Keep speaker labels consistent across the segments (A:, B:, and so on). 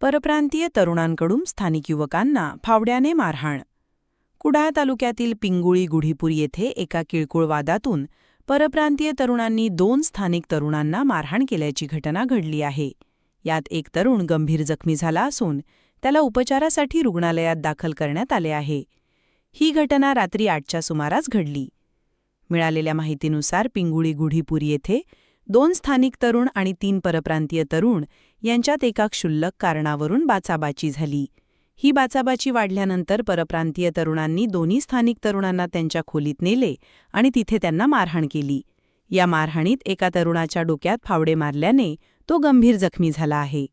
A: परप्रांतीय तरुणांकडून स्थानिक युवकांना फावड्याने मारहाण. कुडाळ तालुक्यातील पिंगुळी गुढीपूर येथे एका किळकुळ वादातून परप्रांतीय तरुणांनी दोन स्थानिक तरुणांना मारहाण केल्याची घटना घडली आहे. यात एक तरुण गंभीर जखमी झाला असून त्याला उपचारासाठी रुग्णालयात दाखल करण्यात आले आहे. ही घटना रात्री आठच्या सुमारास घडली. मिळालेल्या माहितीनुसार पिंगुळी गुढीपूर येथे दोन स्थानिक तरुण आणि तीन परप्रांतीय तरुण यांच्यात एका क्षुल्लक कारणावरून बाचाबाची झाली. ही बाचाबाची वाढल्यानंतर परप्रांतीय तरुणांनी दोन्ही स्थानिक तरुणांना त्यांच्या खोलीत नेले आणि तिथे त्यांना मारहाण केली. या मारहाणीत एका तरुणाच्या डोक्यात फावडे मारल्याने तो गंभीर जखमी झाला आहे.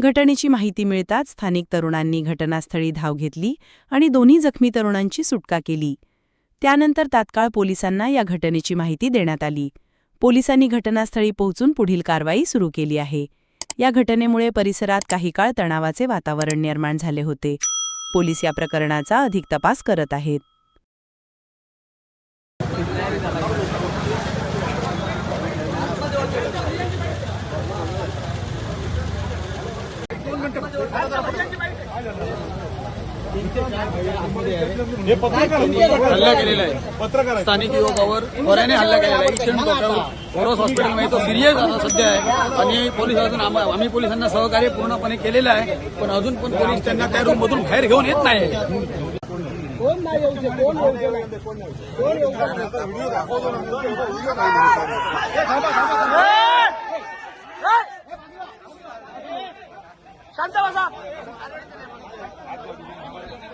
A: घटनेची माहिती मिळताच स्थानिक तरुणांनी घटनास्थळी धाव घेतली आणि दोन्ही जखमी तरुणांची सुटका केली. त्यानंतर तात्काळ पोलिसांना या घटनेची माहिती देण्यात आली. पोलिसांनी घटनास्थळी पोहोचून पुढील कारवाई सुरू केली आहे. या घटनेमुळे परिसरात काही काळ तणावाचे वातावरण निर्माण झाले होते. पोलीस या प्रकरणाचा अधिक तपास करत आहेत.
B: हे पत्रकार
C: हल्ला केलेला आहे.
B: पत्रकार
C: स्थानिक युवकावर खोऱ्याने हल्ला केलेला आहे. ओरोस हॉस्पिटलमध्ये तो सिरियस आता सध्या आहे. आणि पोलीस आम्ही पोलिसांना सहकार्य पूर्णपणे केलेलं आहे. पण अजून पण पोलीस त्यांना त्या रूममधून बाहेर घेऊन येत नाही.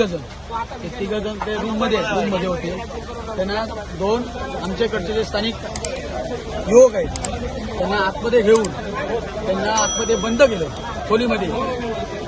C: तिघजण. ते तिघंजण ते रूममध्ये रूममध्ये होते. त्यांना दोन आमच्याकडचे जे स्थानिक युवक आहेत त्यांना आतमध्ये घेऊन त्यांना आतमध्ये बंद केलं खोलीमध्ये.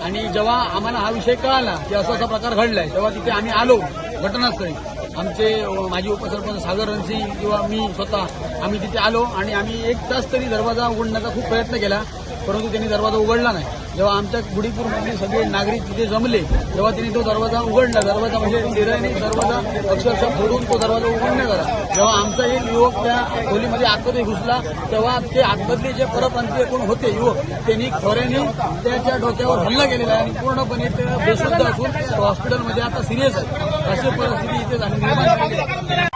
C: आणि जेव्हा आम्हाला हा विषय कळाला की असा असा प्रकार घडलाय तेव्हा तिथे आम्ही आलो. घटनास्थळी. आमचे माजी उपसरपंच सागर रणसिंग किंवा मी स्वतः आम्ही तिथे आलो आणि आम्ही एक तास तरी दरवाजा उघडण्याचा खूप प्रयत्न केला. परंतु त्यांनी दरवाजा उघडला नाही. जेव्हा आमच्या गुढीपूरमधले सगळे नागरिक तिथे जमले तेव्हा त्यांनी तो दरवाजा उघडला. दरवाजा म्हणजे सिराने दरवाजा अक्षरशः फोडून तो दरवाजा उघडण्यात आला जेव्हा आमचा एक युवक त्या खोलीमध्ये आतमध्ये घुसला तेव्हा ते आतमधले जे परप्रांतीय कोण होते युवक त्यांनी खोऱ्याने त्याच्या डोक्यावर हल्ला केलेला आहे आणि पूर्णपणे ते बेशुद्ध असून हॉस्पिटलमध्ये आता सिरियस आहे अशी परिस्थिती इथे झाली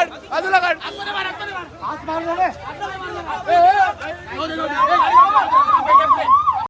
C: লাগান আজু লাগান
B: হাত মারলো রে